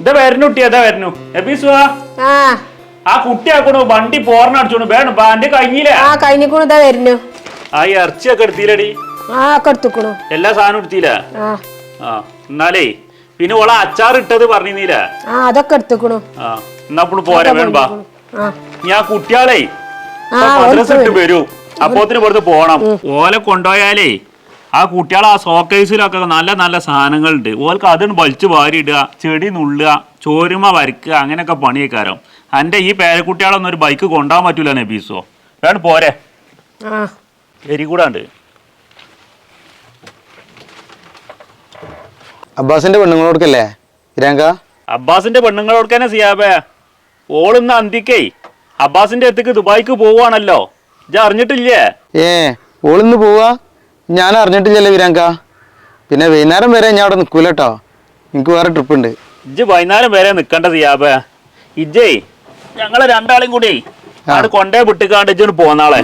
ഇതാ വരുന്നു കുട്ടി അതാ വരുന്നു. എബീസുവാ ആ. ആ കുട്ടി ആക്കണു വണ്ടി പോർണടിച്ചോണു വേണം ബാന്റെ കഴിഞ്ഞില്ലേ? ആ കഴിഞ്ഞിക്കണു ഇതാ വരുന്നു. ആ ഈ ഇറച്ചിയൊക്കെ എടുത്തില്ലടി? ആ ഒക്കെ എടുത്തുക്കണു. എല്ലാ സാധനവും എടുത്തില്ല? ആ. ആ എന്നാലേ പിന്നെ ഓളെ അച്ചാർ ഇട്ടത് പറഞ്ഞില്ല ആ അതൊക്കെ എടുത്തുക്കണു. ആ എന്നാ അപ്പോൾ പോരാ വേണം ബാ ആ. ഞാൻ കുട്ടിയാളെ ആ, മദ്രസ ഇട്ട് വരും. അപ്പോത്തിന് പുറത്ത് പോണം. ഓലെ കൊണ്ടുപോയാലേ ആ കുട്ടികളെ ആ സോക്കേസിലൊക്കെ നല്ല നല്ല സാധനങ്ങളുണ്ട്. ഓൽക്ക് അതും വലിച്ചു വാരിയിടുക ചെടി നുള്ളുക ചോരുമ വരയ്ക്കുക അങ്ങനെയൊക്കെ പണിയേക്കാരോ. എന്റെ ഈ പേരക്കുട്ടികളൊന്നും ഒരു ബൈക്ക് കൊണ്ടാൻ പറ്റൂല നബീസോ. വേണം പോരെ. ആ. എരി കൂടാണ്ട്. അബ്ബാസിന്റെ പെണ്ണുങ്ങളോടക്കല്ലേ ഇരാങ്ക? അബ്ബാസിന്റെ പെണ്ണുങ്ങളോട് തന്നെ സിയാബേ. ഓളിന്ന് അന്തിക്കേ അബ്ബാസിന്റെ അടുത്തേക്ക് ദുബായിക്ക് പോവാണല്ലോ. ഇജ അറിഞ്ഞിട്ടില്ലേ? ഏ ഓളിന്ന് പോവാ? ഞാൻ അറിഞ്ഞിട്ടില്ലല്ലേ വിരാങ്ക. പിന്നെ വൈകുന്നേരം വരെ ഞാൻ അവിടെ നിൽക്കൂല കേട്ടോ എനിക്ക് വേറെ ട്രിപ്പ് ഉണ്ട്. ഇജ്ജ് വൈകുന്നേരം വരെ നിക്കണ്ടത് യാബേ ഇജ്ജേ ഞങ്ങളെ രണ്ടാളും കൂടി അവിടെ കൊണ്ടേ വിട്ടിക്കാണ്ട് ഇജ്ജ് പോന്നാളെ.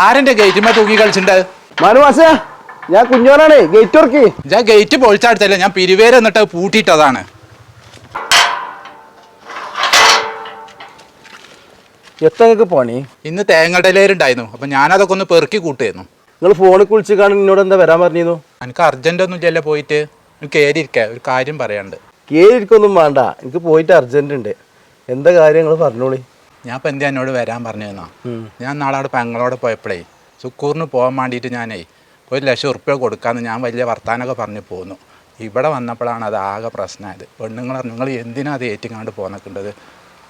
ആരെന്റെ ഗേറ്റുമ്മ തൂക്കി കളിച്ചിട്ടുണ്ട് മനുവാസ ഞാൻ കുഞ്ഞോനാണ് ഗേറ്റ് ഉറക്കി ഞാൻ ഗേറ്റ് പൊളിച്ചടുത്തല്ല ഞാൻ പിരിവേര് എന്നിട്ട് പൂട്ടിയിട്ടതാണ്. എത്തങ്ങൾക്ക് പണി? ഇന്ന് തേങ്ങടലേരുണ്ടായിരുന്നു അപ്പൊ ഞാനതൊക്കെ ഒന്ന് പെറുക്കി കൂട്ടിയിരുന്നു. നിങ്ങൾ ഫോണിൽ കുളിച്ച് കാണാൻ എന്നോട് എന്താ വരാൻ പറഞ്ഞിരുന്നു? എനിക്ക് അർജന്റ് ഒന്നും ഇല്ലല്ലോ പോയിട്ട് എനിക്ക് കയറിയിരിക്ക ഒരു കാര്യം പറയാണ്ട് കേരിക്കൊന്നും വേണ്ട എനിക്ക് പോയിട്ട് അർജന്റ് ഉണ്ട്. എന്താ കാര്യം നിങ്ങൾ പറഞ്ഞോളി? ഞാൻ ഇപ്പം എന്താ എന്നോട് വരാൻ പറഞ്ഞിരുന്നോ ഞാൻ നാളെ അവിടെ പെങ്ങളോട് പോയപ്പോഴേ സുക്കൂറിന് പോകാൻ വേണ്ടിയിട്ട് ഞാനേ ഒരു ലക്ഷം ഉറുപ്പ്യ കൊടുക്കാമെന്ന് ഞാൻ വലിയ വർത്താനമൊക്കെ പറഞ്ഞ് പോന്നു. ഇവിടെ വന്നപ്പോഴാണ് അത് ആകെ പ്രശ്നമായത്. പെണ്ണുങ്ങൾ നിങ്ങൾ എന്തിനാണ് അത് ഏറ്റിങ്ങാണ്ട് പോന്നിക്കേണ്ടത്?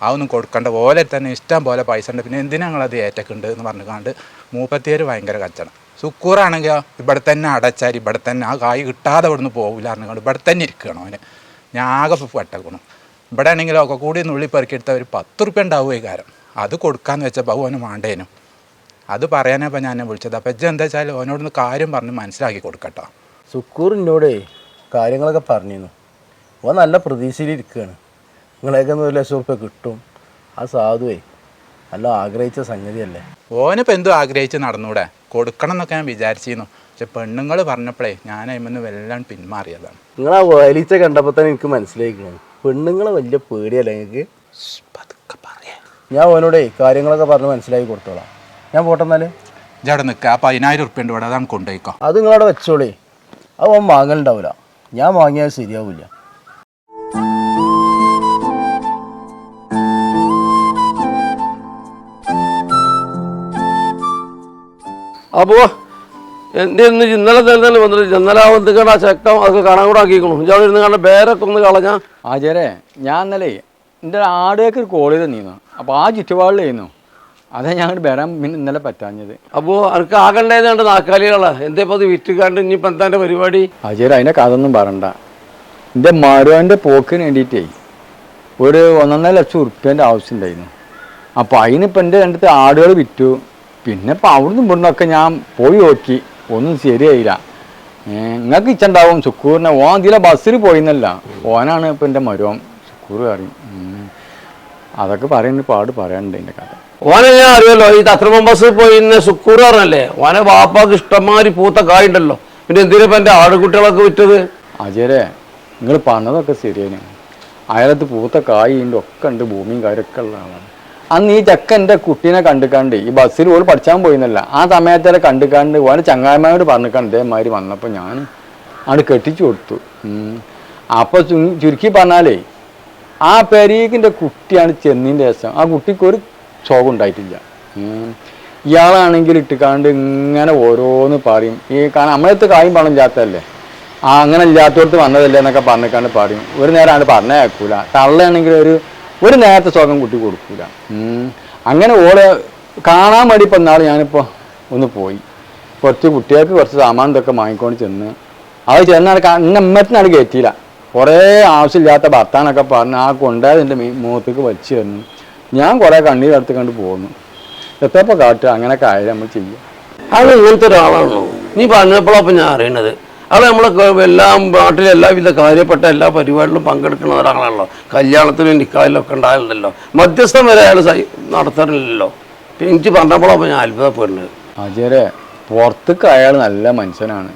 അതൊന്നും കൊടുക്കണ്ട. പോലെ തന്നെ ഇഷ്ടം പോലെ പൈസ ഉണ്ട്. പിന്നെ എന്തിനാ നിങ്ങളത് ഏറ്റക്കുണ്ട് എന്ന് പറഞ്ഞുകൊണ്ട് മൂപ്പത്തിയേര് ഭയങ്കര കച്ചണം സുക്കൂറാണെങ്കിൽ ഇവിടെ തന്നെ അടച്ചാൽ ഇവിടെ തന്നെ ആ കായ് കിട്ടാതെ ഇവിടുന്ന് പോകില്ല പറഞ്ഞുകൊണ്ട് ഇവിടെ തന്നെ ഇരിക്കണം അവന്. ഞാൻ ആകെ പെട്ടക്കണം ഇവിടെ ആണെങ്കിലും ഒക്കെ കൂടി നുള്ളി പെറുക്കിയെടുത്ത ഒരു പത്ത് റുപ്യ ഉണ്ടാവുക കാരം അത് കൊടുക്കാന്ന് വെച്ചാൽ അവന് വേണ്ടേനും അത് പറയാനപ്പോൾ ഞാൻ എന്നെ വിളിച്ചത്. അപ്പം ഇജ്ജ് എന്താ വെച്ചാൽ അവനോടൊന്ന് കാര്യം പറഞ്ഞ് മനസ്സിലാക്കി കൊടുക്കട്ടോ. സുക്കൂർ എന്നോടേ കാര്യങ്ങളൊക്കെ പറഞ്ഞിരുന്നു. ഓൻ നല്ല പ്രതീക്ഷയിലിരിക്കുകയാണ് നിങ്ങളെയൊക്കെ നിങ്ങളെയൊക്കെ ഒരു ലക്ഷം റുപ്യ കിട്ടും. ആ സാധുവേ നല്ല ആഗ്രഹിച്ച സംഗതിയല്ലേ? ഓനിപ്പോൾ എന്തോ ആഗ്രഹിച്ച് നടന്നൂടെ? കൊടുക്കണം എന്നൊക്കെ ഞാൻ വിചാരിച്ചിരുന്നു. പക്ഷെ പെണ്ണുങ്ങൾ പറഞ്ഞപ്പോഴേ ഞാൻ അതിൽ നിന്ന് വല്ലാണ്ട് പിന്മാറിയതാണ്. നിങ്ങൾ ആ വലിച്ച കണ്ടപ്പോൾ തന്നെ എനിക്ക് മനസ്സിലാക്കണം പെണ്ണുങ്ങളെ വലിയ പേടിയല്ല നിങ്ങൾക്ക്? പതുക്കെ പറയാം. ഞാൻ ഓനോടേ കാര്യങ്ങളൊക്കെ പറഞ്ഞ് മനസ്സിലാക്കി കൊടുത്തോളാം. ഞാൻ പോട്ടെന്നാൽ ഇജ്ജ് അവിടെ നിൽക്കുക ആ പതിനായിരം ഉറുപ്പ്യ ഉണ്ട് ഇവിടെ. അതാണ് കൊണ്ടുപോയിക്കോ. അത് നിങ്ങളവിടെ വെച്ചോളേ. അത് ഓൻ വാങ്ങലുണ്ടാവില്ല ഞാൻ വാങ്ങിയാൽ ശരിയാവില്ല അപ്പോ എന്റെ ഇന്ന് ഇന്നലെ തന്നെ വന്നിട്ട് ഇന്നലെ ആ ചെക്കം അതൊക്കെ കാണാൻ കൂടെ ആക്കിക്കണു ഇന്ന് ഇരുന്ന് കണ്ട പേരൊക്കെ ഒന്ന് കളഞ്ഞ ആചാരേ ഞാൻ ഇന്നലെ എന്റെ ആടേക്ക് ഒരു കോൾ ചെയ്ത് നീന്നു അപ്പോൾ ആ ചുറ്റുപാടിലായിരുന്നു അതാ ഞാൻ വരാൻ പിന്നെ ഇന്നലെ പറ്റാഞ്ഞത്. അപ്പോൾ എനിക്ക് ആകണ്ടേന്ന് കണ്ട് നാക്കാലികളാ. എന്തേ അത് വിറ്റുകാണ്ട് ഇനിയിപ്പോൾ എന്താ എന്റെ പരിപാടി? ആചാര അതിന്റെ കഥ ഒന്നും പറയണ്ട. എന്റെ മരുവന്റെ പോക്കിന് വേണ്ടിയിട്ടേ ഒരു ഒന്നൊന്നര ലക്ഷം ഉറുപ്പ്യന്റെ ആവശ്യം ഉണ്ടായിരുന്നു. അപ്പോൾ അതിനിപ്പോൾ എന്റെ രണ്ടത്തെ ആടുകൾ വിറ്റു. പിന്നെ ഇപ്പം അവിടുന്ന് ഇവിടുന്നൊക്കെ ഞാൻ പോയി നോക്കി. ഒന്നും ശരിയായില്ല. നിങ്ങൾക്ക് ഇച്ചുണ്ടാവും സുക്കൂറിനെ ഓൻ ഇതിലെ ബസ്സിൽ പോയിന്നല്ല. ഓനാണ് ഇപ്പം എന്റെ മരുവം. സുക്കൂർ കറി അതൊക്കെ പറയുന്ന പാട് പറയാനുണ്ട് എന്റെ കഥ. ഓനെ ഞാൻ അറിയാലോ ഈ തക്രമം ബസ് പോയി ഇന്ന് സുക്കൂർ പറഞ്ഞല്ലേ? ഓനെ വാപ്പാക്ക് ഇഷ്ടംമാതിരി പൂത്ത കായുണ്ടല്ലോ. പിന്നെ എന്തിനാ ഇപ്പം എന്റെ ആടുകുട്ടികളൊക്കെ വിറ്റത്? അജയരെ നിങ്ങൾ പറഞ്ഞതൊക്കെ ശരിയാണ്. അയാളത്ത് പൂത്ത കായുണ്ട് ഒക്കെ ഉണ്ട് ഭൂമിയും കാര്യമൊക്കെ ഉള്ള ആളാണ്. അന്ന് ഈ ചക്ക എന്റെ കുട്ടീനെ കണ്ടുക്കാണ്ട് ഈ ബസ്സിൽ ഓൾ പഠിച്ചാൻ പോയിന്നല്ല. ആ സമയത്തെ കണ്ടുക്കാണ്ട് ഓനെ ചങ്ങായിമാരോട് പറഞ്ഞിക്കാണ്ട് ഇതേമാതിരി വന്നപ്പോൾ ഞാൻ അവിടെ കെട്ടിച്ചു കൊടുത്തു. അപ്പോൾ ചുരുക്കി പറഞ്ഞാലേ ആ പെരീക്കിന്റെ കുട്ടിയാണ് ചെന്നിന്റെ ശേഷം ആ കുട്ടിക്ക് ഒരു ശോകം ഉണ്ടായിട്ടില്ല ഇയാളാണെങ്കിൽ ഇട്ടിക്കാണ്ട് ഇങ്ങനെ ഓരോന്ന് പറയും. ഈ കാരണം നമ്മളടുത്ത് കായും പണം ഇല്ലാത്തതല്ലേ? ആ അങ്ങനെ ഇല്ലാത്തടത്ത് വന്നതല്ലേ എന്നൊക്കെ പറഞ്ഞിക്കാണ്ട് പറയും. ഒരു നേരം നേരമാണ് പറഞ്ഞേക്കൂല തള്ളയാണെങ്കിൽ ഒരു ഒരു നേരത്തെ സ്വർഗം കുട്ടി കൊടുക്കൂല. അങ്ങനെ ഓൾ കാണാൻ വേണ്ടി ഇപ്പം നാളെ ഞാനിപ്പോൾ ഒന്ന് പോയി. കുറച്ച് കുട്ടികൾക്ക് കുറച്ച് സാമാൻ ഇതൊക്കെ വാങ്ങിക്കൊണ്ട് ചെന്ന് അത് ചെന്നാൽ എന്നെ അമ്മത്തിനാണ് കയറ്റിയില്ല കുറേ ആവശ്യമില്ലാത്ത ഭർത്താനൊക്കെ പറഞ്ഞ് ആ കൊണ്ടായത് എന്റെ മുഖത്തേക്ക് വലിച്ചു തന്നു ഞാൻ കുറേ കണ്ണീരടുത്ത് കണ്ട് പോകുന്നു എത്തപ്പോൾ കാട്ടുക? അങ്ങനെ കാര്യം നമ്മൾ ചെയ്യുക അത് ഇങ്ങനത്തെ ഒരാളാണോ നീ പറഞ്ഞപ്പോഴാണ് ഞാൻ അറിയണത്. അത് നമ്മളെ എല്ലാം നാട്ടിലെ എല്ലാവിധ കാര്യപ്പെട്ട എല്ലാ പരിപാടികളും പങ്കെടുക്കുന്ന ഒരാളാണല്ലോ. കല്യാണത്തിനും നിക്കാലിലും ഒക്കെ ഉണ്ടായാലുണ്ടല്ലോ മധ്യസ്ഥം വരെ അയാൾ നടത്താറില്ലല്ലോ. എനിക്ക് പറഞ്ഞപ്പോഴാണ് ഞാൻ അത്ഭുതപ്പെടുന്നത്. അജയരെ പുറത്തേക്ക് അയാൾ നല്ല മനുഷ്യനാണ്.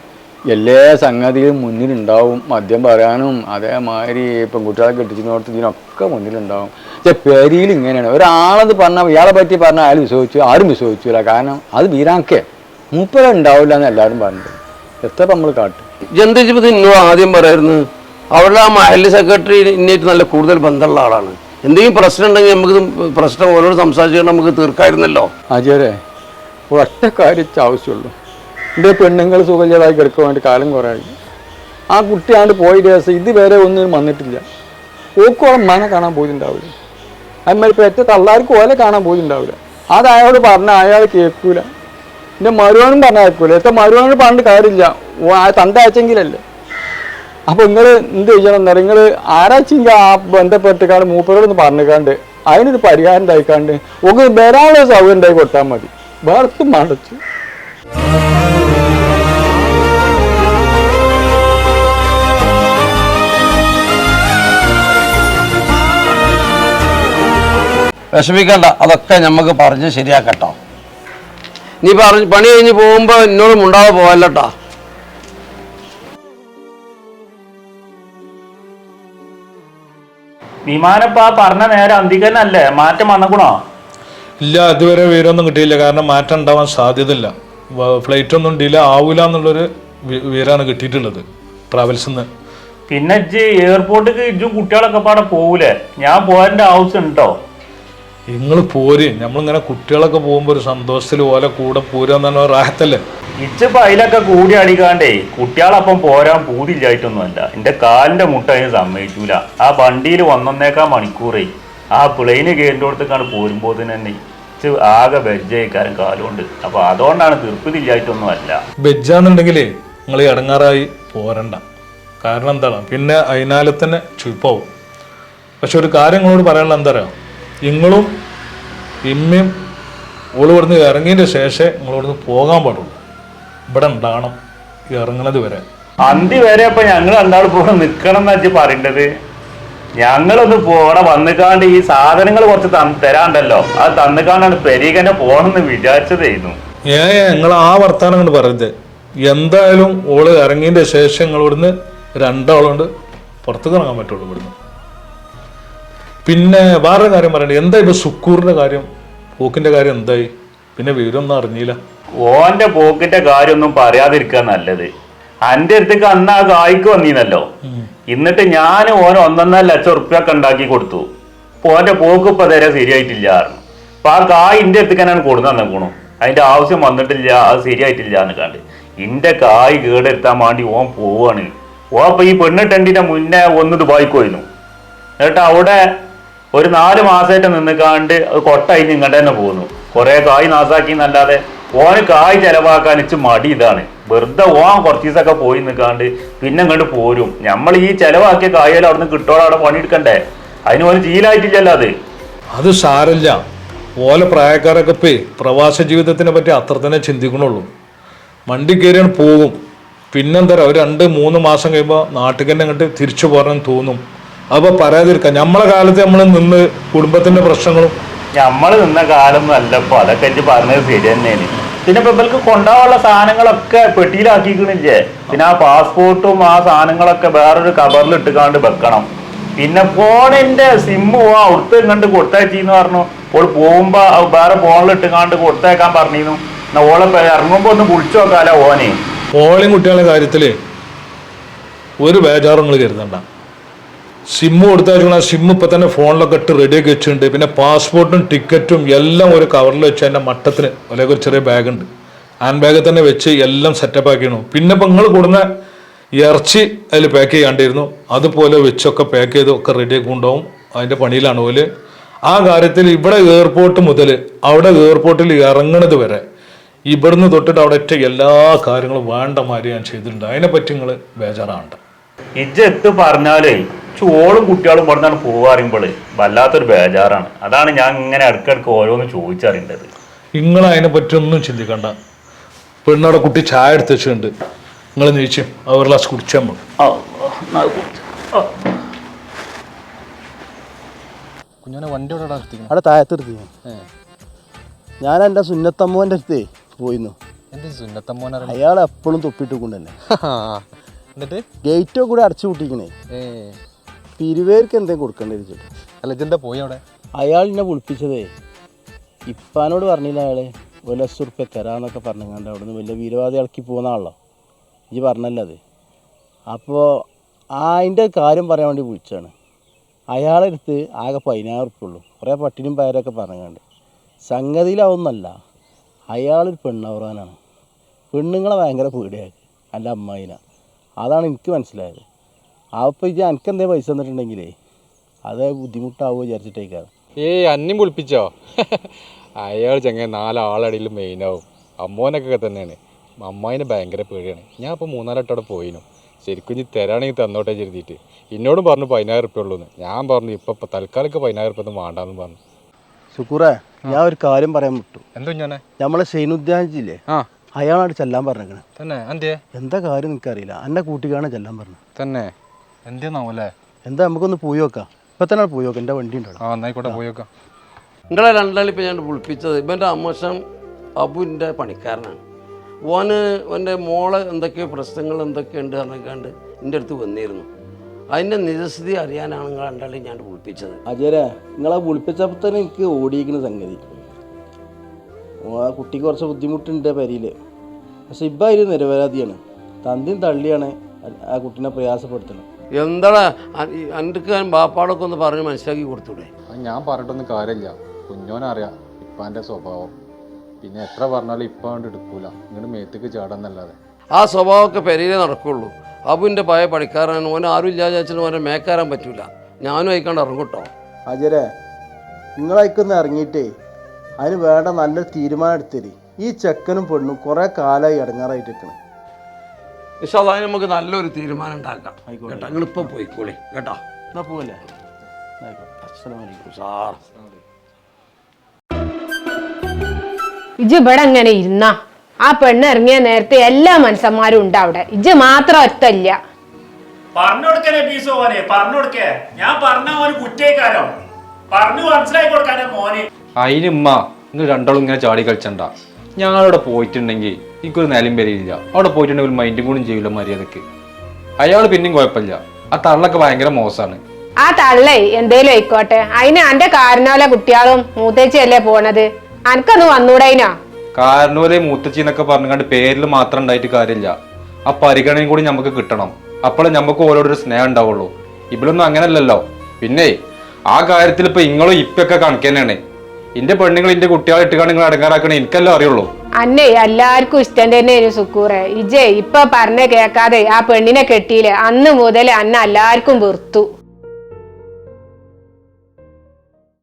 എല്ലാ സംഗതിയും മുന്നിലുണ്ടാവും. മദ്യം പറയാനും അതേമാതിരി പെൺകുട്ടികളെ കെട്ടിച്ചിനോടത്ത് ഇതിനൊക്കെ മുന്നിലുണ്ടാവും. പക്ഷെ പെരിയിൽ ഇങ്ങനെയാണ്. ഒരാളത് പറഞ്ഞാൽ ഇയാളെ പറ്റി പറഞ്ഞാൽ അയാൾ വിശ്വസിച്ചു ആരും വിശ്വസിച്ചില്ല കാരണം അത് വീരാക്കേ മൂപ്പര ഉണ്ടാവില്ല എന്ന് എല്ലാവരും പറഞ്ഞിട്ടുണ്ട്. എത്ര നമ്മൾ കാട്ടും. ജന്തിജിപ്പത് എന്നോട് ആദ്യം പറയുന്നത് അവരുടെ ആ മഹല്ല് സെക്രട്ടറി ഇന്നേറ്റ് നല്ല കൂടുതൽ ബന്ധമുള്ള ആളാണ്. എന്തെങ്കിലും പ്രശ്നം ഉണ്ടെങ്കിൽ നമുക്ക് പ്രശ്നം ഓരോട് സംസാരിച്ചുകൊണ്ട് നമുക്ക് തീർക്കായിരുന്നല്ലോ. അജയരെ ഒറ്റ കാര്യം ആവശ്യമുള്ളൂ. എന്റെ പെണ്ണുങ്ങൾ സുഖജലായി കിടക്കാൻ വേണ്ടി കാലം കുറേ ആ കുട്ടിയാണ്ട് പോയ ദിവസം ഇതുവരെ ഒന്നും വന്നിട്ടില്ല. ഓക്കോളം മന കാണാൻ പോയിട്ടുണ്ടാവില്ല. അതുമാതിരി ഏറ്റവും തള്ളാർക്ക് ഓലെ കാണാൻ പോയിട്ടുണ്ടാവില്ല. അത് അയാളോട് പറഞ്ഞാൽ അയാൾ കേൾക്കൂല. എന്റെ മരുവാനും പറഞ്ഞാൽ കേൾക്കൂല എത്ര മരുവാനോട് പറഞ്ഞിട്ട് കാര്യമില്ല. തണ്ട അയച്ചെങ്കിലല്ലേ അപ്പൊ നിങ്ങൾ എന്ത് ചെയ്യണം എന്നറിയാം നിങ്ങൾ ആരാച്ചെങ്കിൽ ആ ബന്ധപ്പെട്ടിക്കാണ്ട് മൂപ്പരോടൊന്ന് പറഞ്ഞിക്കാണ്ട് അതിനൊരു പരിഹാരം ഉണ്ടായിക്കാണ്ട് ഒക്കെ വരാനുള്ള സൗകര്യം ഉണ്ടായി കൊടുത്താൽ മതി. വേർത്ത് മടച്ചു വിഷമിക്കണ്ട അതൊക്കെ നമുക്ക് പറഞ്ഞ് ശരിയാക്കട്ടോ. നീ പറഞ്ഞ് പണി കഴിഞ്ഞ് പോകുമ്പോൾ എന്നോടും മുണ്ടാതെ പോവല്ലട്ടാ. വിമാനപ്പ പറഞ്ഞ നേരെ അന്തികനല്ലേ? മാറ്റം വന്നക്കുണോ ഇല്ല ഇതുവരെ വിവരമൊന്നും കിട്ടിയില്ല. കാരണം മാറ്റം ഉണ്ടാവാൻ സാധ്യതയില്ല. ഫ്ലൈറ്റ് ഒന്നും ഡിലേ ആവൂല എന്നുള്ളൊരു വിവരമാണ് കിട്ടിയിട്ടുള്ളത്. ട്രാവൽസിൽ നിന്ന് പിന്നെ ഇജ്ജ് എയർപോർട്ടിക്ക് ഇജ്ജും കുട്ടികളൊക്കെ പാടെ പോകൂലേ ഞാൻ പോകാന്റെ ആവശ്യം ഉണ്ടോ നിങ്ങൾ പോര്. നമ്മളിങ്ങനെ കുട്ടികളൊക്കെ പോകുമ്പോൾ ഒരു സന്തോഷത്തിൽ ഓലെ കൂടെ പോരാന്ന് റാഹത്തല്ലേ ഇച്ചിപ്പോ അതിലൊക്കെ കൂടി അടിക്കാണ്ടേ കുട്ടികളപ്പം പോരാൻ പൂതില്ലായിട്ടൊന്നുമല്ല എന്റെ കാലിന്റെ മുട്ട അതിന് സമ്മതിക്കൂല. ആ വണ്ടിയിൽ വന്നേക്കാ മണിക്കൂറേ. ആ പ്ലെയിന് കയറിന്റെ പോരുമ്പോൾ തന്നെ ഇച്ച് ആകെ ബെജ്ജയിക്കാരൻ കാലുകൊണ്ട്. അപ്പൊ അതുകൊണ്ടാണ് തീർപ്പതില്ലായിട്ടൊന്നും അല്ല ബെജ്ജാന്നുണ്ടെങ്കിലേ നിങ്ങൾ ഇടങ്ങാറായി പോരണ്ട. കാരണം എന്താണ്? പിന്നെ അതിനാലെ തന്നെ ചുപ്പാവും പക്ഷെ ഒരു കാര്യം നിങ്ങളോട് പറയാനുള്ള എന്താ പറയുക നിങ്ങളും ഇമ്മയും ഓൾ ഇവിടുന്ന് ഇറങ്ങിയതിന്റെ ശേഷം നിങ്ങളിവിടുന്ന് പോകാൻ പാടുള്ളൂ. ഇവിടെ ഉണ്ടാകണം ഇറങ്ങണത് വരെ. അന്തി വരെ ഇപ്പൊ ഞങ്ങൾ രണ്ടാളും പോകണം നിക്കണം എന്നാ ഇജ്ജ് പറയേണ്ടത്? ഞങ്ങളൊന്ന് പോണ വന്നിക്കാണ്ട് ഈ സാധനങ്ങൾ കുറച്ച് തരാണ്ടല്ലോ. അത് തന്നിക്കാണ്ടാണ് പെരീകനെ പോണെന്ന് വിചാരിച്ചതായിരുന്നു ഏ നിങ്ങൾ ആ വർത്താനം കൊണ്ട് പറയരുത്. എന്തായാലും ഓൾ ഇറങ്ങിയതിന്റെ ശേഷം നിങ്ങൾ ഇവിടുന്ന് രണ്ടാളുകൊണ്ട് പുറത്തേക്ക് ഇറങ്ങാൻ പറ്റുള്ളൂ ഇവിടുന്ന്. പിന്നെ വേറെ കാര്യം പറയണ്ടേ. എന്താ ഇപ്പൊ സുക്കൂറിന്റെ കാര്യം? പോക്കിന്റെ കാര്യം എന്തായി? പിന്നെ വിവരമൊന്നും അറിഞ്ഞില്ല. ഓന്റെ പോക്കിന്റെ കാര്യം ഒന്നും പറയാതിരിക്കാൻ നല്ലത്. അന്റെ അടുത്തേക്ക് അന്ന് ആ കായ്ക്ക് വന്നീന്നല്ലോ. എന്നിട്ട് ഞാൻ ഓൻ ഒന്നൊന്നര ലക്ഷം ഉറുപ്പ്യൊക്കെ ഉണ്ടാക്കി കൊടുത്തു. ഓന്റെ പോക്ക് ഇപ്പൊ തരാൻ ശരിയായിട്ടില്ല അപ്പൊ ആ കായ് ഇന്റെ അടുത്തേക്ക് തന്നെയാണ് തന്നേക്കണു. അതിന്റെ ആവശ്യം വന്നിട്ടില്ല അത് ശരിയായിട്ടില്ല എന്ന് കണ്ട്. ഇന്റെ കായ് കേടെടുത്താൻ വേണ്ടി ഓൻ പോവാണ്. ഓ അപ്പൊ ഈ പെണ്ണിട്ടെണ്ടിന്റെ മുന്നേ ഒന്ന് ദുബായിക്കോയിരുന്നു എന്നിട്ട് അവിടെ ഒരു നാല് മാസമായിട്ട് നിന്നിക്കാണ്ട് അത് കൊട്ടയിഞ്ഞ് ഇങ്ങോട്ട് തന്നെ പോകുന്നു കുറെ കായ് നാസാക്കി എന്നല്ലാതെ ഓന് കായ് ചെലവാക്കാൻ ഇച്ച് മടി ഇതാണ്. വെറുതെ ഓൻ കുറച്ച് ദിവസമൊക്കെ പോയി നിൽക്കാണ്ട് പിന്നെ ഇങ്ങോട്ട് പോരും. നമ്മൾ ഈ ചെലവാക്കിയ കായലും അവിടുന്ന് കിട്ടോളം അവിടെ പണിയെടുക്കണ്ടേ? അതിന് ഓന് ചീലായിട്ടില്ലല്ലോ അത്. അത് സാരല്ല ഓലെ പ്രായക്കാരൊക്കെ ഇപ്പേ പ്രവാസ ജീവിതത്തിനെ പറ്റി അത്ര തന്നെ ചിന്തിക്കണുള്ളൂ. വണ്ടി കയറിയാണ് പോകും. പിന്നെന്താ ഒരു രണ്ട് മൂന്ന് മാസം കഴിയുമ്പോൾ നാട്ടിൽ തന്നെ അങ്ങോട്ട് തിരിച്ചു പോരാൻ തോന്നും. അപ്പോൾ പറയാതിരിക്കാം. നമ്മളെ കാലത്ത് നമ്മൾ നിന്ന് കുടുംബത്തിന്റെ പ്രശ്നങ്ങളും നമ്മൾ നിന്ന കാലം നല്ലപ്പോ അതൊക്കെ എനിക്ക് പറഞ്ഞത് ശരി തന്നെയാണ്. പിന്നെ ഇപ്പൊ ഇവർക്ക് കൊണ്ടുപോകാനുള്ള സാധനങ്ങളൊക്കെ പെട്ടിയിലാക്കിക്കണില്ലേ പിന്നെ ആ പാസ്പോർട്ടും ആ സാധനങ്ങളൊക്കെ വേറൊരു കവറിൽ ഇട്ടുകാണ്ട് വെക്കണം. പിന്നെ ഫോണിന്റെ സിമ്മ് ആ അവിടുത്തെ കണ്ട് കൊടുത്തയച്ചിന്ന് പറഞ്ഞു. ഓൾ പോകുമ്പോ വേറെ ഫോണിൽ ഇട്ടുകാണ്ട് കൊടുത്തേക്കാൻ പറഞ്ഞിരുന്നു. എന്നാ ഓളെ ഇറങ്ങുമ്പോ ഒന്ന് വിളിച്ചു നോക്കാലോ ഓനെ. ഓളെയും കുട്ടികളുടെ കാര്യത്തിൽ ഒരു ബേജാറും നിങ്ങൾ കരുതണ്ട. സിമ്മ് കൊടുത്താൽ ആ സിമ്മ് ഇപ്പം തന്നെ ഫോണിലൊക്കെ ഇട്ട് റെഡിയൊക്കെ വെച്ചിട്ടുണ്ട്. പിന്നെ പാസ്പോർട്ടും ടിക്കറ്റും എല്ലാം ഒരു കവറിൽ വെച്ച് എന്റെ മട്ടത്തിന് അല്ലെങ്കിൽ ഒരു ചെറിയ ബാഗുണ്ട് ഹാൻഡ് ബാഗിൽ തന്നെ വെച്ച് എല്ലാം സെറ്റപ്പ് ആക്കിയിരുന്നു. പിന്നെ ഇപ്പം നിങ്ങൾ കൊടുന്ന ഇറച്ചി അതിൽ പാക്ക് ചെയ്യാണ്ടിരുന്നു. അതുപോലെ വെച്ചൊക്കെ പാക്ക് ചെയ്ത് ഒക്കെ റെഡിയാക്കി കൊണ്ടുപോകും. അതിന്റെ പണിയിലാണ് പോലെ ആ കാര്യത്തിൽ ഇവിടെ എയർപോർട്ട് മുതൽ അവിടെ എയർപോർട്ടിൽ ഇറങ്ങണത് വരെ ഇവിടുന്ന് തൊട്ടിട്ട് അവിടെ എല്ലാ കാര്യങ്ങളും വേണ്ട മാതിരി ഞാൻ ചെയ്തിട്ടുണ്ട്. അതിനെപ്പറ്റി നിങ്ങൾ ബേജാറാണ്ട ഇജ്ജ് എത്ത് പറഞ്ഞാലേ ചോളും കുട്ടികളും ഇവിടുന്നാണ് പോവാറിയുമ്പോൾ വല്ലാത്തൊരു ബേജാറാണ്. അതാണ് ഞാൻ ഇങ്ങനെ ഇടയ്ക്കിടയ്ക്ക് ഓരോന്ന് ചോദിച്ചറിയേണ്ടത്. നിങ്ങൾ അതിനെപ്പറ്റി ഒന്നും ചിന്തിക്കണ്ട. പെണ്ണോടെ കുട്ടി ചായ എടുത്ത് വെച്ചിട്ടുണ്ട്. നിങ്ങൾ നീച്ചു അവർ ഗ്ലാസ് കുടിച്ചാൽ മതി. കുഞ്ഞനെ വണ്ടി അവിടെ താഴത്ത് നിർത്തി ഞാൻ എന്റെ സുന്നത്തമ്മോന്റെ അടുത്തേ പോയിരുന്നു അയാൾ എപ്പോഴും തൊപ്പിട്ട് കൊണ്ടല്ലേ എന്നിട്ട്? ഗേറ്റോ കൂടെ അടച്ചു കൂട്ടിക്കണേ തിരുവേർക്ക് എന്തെങ്കിലും കൊടുക്കേണ്ടി അല്ല ഇതെന്താ പോയി അവിടെ? അയാൾ എന്നെ വിളിപ്പിച്ചതേ. ഇപ്പാനോട് പറഞ്ഞില്ല അയാൾ ഒരു ലക്ഷം ഉറുപ്പ്യ തരാന്നൊക്കെ അവിടെ അവിടുന്ന് വലിയ വീരവാദി ഇളക്കി പോകുന്ന ആളോ. ഈ പറഞ്ഞല്ലോ അത്? അപ്പോൾ അതിന്റെ കാര്യം പറയാൻ വേണ്ടി വിളിച്ചാണ് അയാളെ അടുത്ത് ആകെ പതിനായിരം ഉറുപ്പ്യ ഉള്ളൂ. കുറേ പട്ടിനും പയറൊക്കെ പറഞ്ഞങ്ങാണ്ട്. സംഗതിയിലാവുന്നല്ല അയാളൊരു പെണ്ണവറാനാണ്. പെണ്ണുങ്ങളെ ഭയങ്കര പേടിയായി അല്ല അമ്മായിനെ. അതാണ് എനിക്ക് മനസ്സിലായത്. അപ്പോൾ ഇത് എനിക്ക് എന്തേ പൈസ തന്നിട്ടുണ്ടെങ്കിലേ അത് ബുദ്ധിമുട്ടാവുമോ വിചാരിച്ചിട്ടേക്കാണ് ഏയ് അന്യം പൊളിപ്പിച്ചോ അയാൾ ചങ്ങ നാലാളടിയിൽ മെയിനാവും അമ്മോനൊക്കെ തന്നെയാണ്. അമ്മായിനെ ഭയങ്കര പേടിയാണ്. ഞാൻ ഇപ്പോൾ മൂന്നാലെട്ടോടെ പോയിനു. ശരിക്കും ഇനി തരാണെങ്കിൽ തന്നോട്ടെ ചെരുതിയിട്ട് എന്നോടും പറഞ്ഞു പതിനായിരം റുപ്യ ഉള്ളൂന്ന്. ഞാൻ പറഞ്ഞു ഇപ്പം തൽക്കാലമൊക്കെ പതിനായിരം റുപ്യ ഒന്നും വേണ്ടാന്ന് പറഞ്ഞു. സുക്കൂറേ ഞാൻ ഒരു കാര്യം പറയാൻ വിട്ടു. എന്തോ ഞാൻ നമ്മളെ ഷെയ്നുദ്ദാജില്ലേ ആ. അയാളാണ് ചെല്ലാൻ പറഞ്ഞേക്കണേ. തന്നെ എന്തേ എന്താ കാര്യം നിനക്കറിയില്ല? എന്നെ കൂട്ടിക്കാണ് ചെല്ലാൻ പറഞ്ഞത്. തന്നെ. എന്താ നമുക്കൊന്ന് പോയി നോക്കാം. ഇപ്പൊ തന്നെ പോയി നോക്കാം എന്റെ വണ്ടി ഉണ്ടോ ആ എന്നായിക്കോട്ടെ പോയി നോക്കാം. നിങ്ങളെ രണ്ടാളി ഇപ്പം ഞാൻ വിളിപ്പിച്ചത് ഇവന്റെ അമ്മശം അബുവിന്റെ പണിക്കാരനാണ്. ഓന് എന്റെ മോളെ എന്തൊക്കെയോ പ്രശ്നങ്ങൾ എന്തൊക്കെയുണ്ട് ഉണ്ട് പറഞ്ഞാണ്ട് എന്റെ അടുത്ത് വന്നിരുന്നു. അതിന്റെ നിജസ്ഥിതി അറിയാനാണ് നിങ്ങൾ രണ്ടാളി ഞാൻ വിളിപ്പിച്ചത്. അജയരെ നിങ്ങളെ വിളിപ്പിച്ചപ്പോൾ തന്നെ എനിക്ക് ഓടിയിരിക്കുന്ന സംഗതി. ആ കുട്ടിക്ക് കുറച്ച് ബുദ്ധിമുട്ടുണ്ട് പെരിയിൽ പക്ഷെ ഇപ്പം അതിൽ നിരപരാധിയാണ്. തന്തിയും തള്ളിയാണ് ആ- കുട്ടിനെ പ്രയാസപ്പെടുത്തുന്നത്. എന്താണ് എന്റെ ബാപ്പാടൊക്കെ ഒന്ന് പറഞ്ഞ് മനസ്സിലാക്കി കൊടുത്തൂടെ? അത് ഞാൻ പറഞ്ഞിട്ടൊന്നും കാര്യമില്ല. കുഞ്ഞോനറിയാം ഇപ്പാന്റെ സ്വഭാവം. പിന്നെ എത്ര പറഞ്ഞാലും ഇപ്പം കൊണ്ട് എടുക്കൂല. ഇങ്ങോട്ട് മേത്തേക്ക് ചാടാന്നല്ലാതെ. ആ സ്വഭാവമൊക്കെ പെരയിലേ നടക്കുള്ളൂ. അബുവിന്റെ പഴയ പണിക്കാരനാണ്. ഓൻ ആരും ഇല്ലാതെ വെച്ചിട്ട് ഓനെ മേക്കാരാൻ പറ്റൂല. ഞാനും അയക്കാണ്ട് ഇറങ്ങൂട്ടോ അജരെ നിങ്ങളയക്കൊന്ന് ഇറങ്ങിയിട്ടേ. അതിന് വേണ്ട നല്ലൊരു തീരുമാനം എടുത്തരി ഈ ചെക്കനും പെണ്ണും കുറേ കാലമായി ഇടങ്ങാറായിട്ട് നിൽക്കണം അതിന് നമുക്ക് നല്ലൊരു തീരുമാനം ഉണ്ടാക്കാം. കേട്ടോ നിങ്ങളിപ്പോൾ പോയിക്കോളി. കേട്ടോ. എന്നാ പോവല്ലേ? അസ്സലാമു അലൈക്കും. സാർ. ഇജ് ഇവിടെ അങ്ങനെ ഇരുന്ന. ആ പെണ്ണ് ഇറങ്ങിയ നേരത്തെ എല്ലാ മനുഷ്യന്മാരും ഉണ്ട് അവിടെ. ഇജ് മാത്രം ഒറ്റല്ല പറഞ്ഞു കൊടുക്കലേ പീസ് ഓനെ പറഞ്ഞു കൊടുക്കേ. ഞാൻ പറഞ്ഞ ഓന് കുറ്റേക്കാരോ. പറഞ്ഞു മനസ്സിലാക്കി കൊടുക്കാനോ മോനെ. അതിന് ഉമ്മ നിങ്ങൾ രണ്ടാളും ഇങ്ങനെ ചാടി കളിച്ചണ്ട. ഞങ്ങളവിടെ പോയിട്ടുണ്ടെങ്കിൽ എനിക്കൊരു നിലയും വരില്ല അവിടെ പോയിട്ടുണ്ടെങ്കിൽ മൈൻഡും കൂടി ചെയ്യില്ല മര്യാദയ്ക്ക്. അയാൾ പിന്നെയും കുഴപ്പമില്ല. ആ തള്ളൊക്കെ ഭയങ്കര മോശമാണ് ആ തള്ളേ എന്തേലും ആയിക്കോട്ടെ. അതിന് അന്റെ കാരണോലെ കുട്ടികളും മൂത്തേച്ചിയല്ലേ പോണത്? അനക്കൊന്ന് വന്നൂടേനോ കാരണോലെ മൂത്തച്ചി എന്നൊക്കെ പറഞ്ഞുകൊണ്ട് പേരിൽ മാത്രം ഉണ്ടായിട്ട് കാര്യമില്ല. ആ പരിഗണനയും കൂടി നമുക്ക് കിട്ടണം. അപ്പോഴേ നമുക്ക് ഓരോരോ സ്നേഹം ഉണ്ടാവുള്ളൂ. ഇവളൊന്നും അങ്ങനല്ലല്ലോ. പിന്നെ ആ കാര്യത്തിൽ ഇപ്പൊ ഇങ്ങളും ഇപ്പൊക്കെ കണക്കന്നെയാണ്. എന്റെ പെണ്ണുങ്ങൾ എന്റെ കുട്ടികളെ ഇട്ടുകാണ് നിങ്ങൾ അടങ്ങാറാക്കണേ എനിക്കല്ലോ അറിയുള്ളൂ. അന്നേ എല്ലാവർക്കും ഇഷ്ടം തന്നെയായിരുന്നു സുക്കൂറെ. ഇജേ ഇപ്പൊ പറഞ്ഞ കേക്കാതെ ആ പെണ്ണിനെ കെട്ടിയില്ലേ അന്ന് മുതൽ അന്ന എല്ലാവർക്കും വെറുത്തു.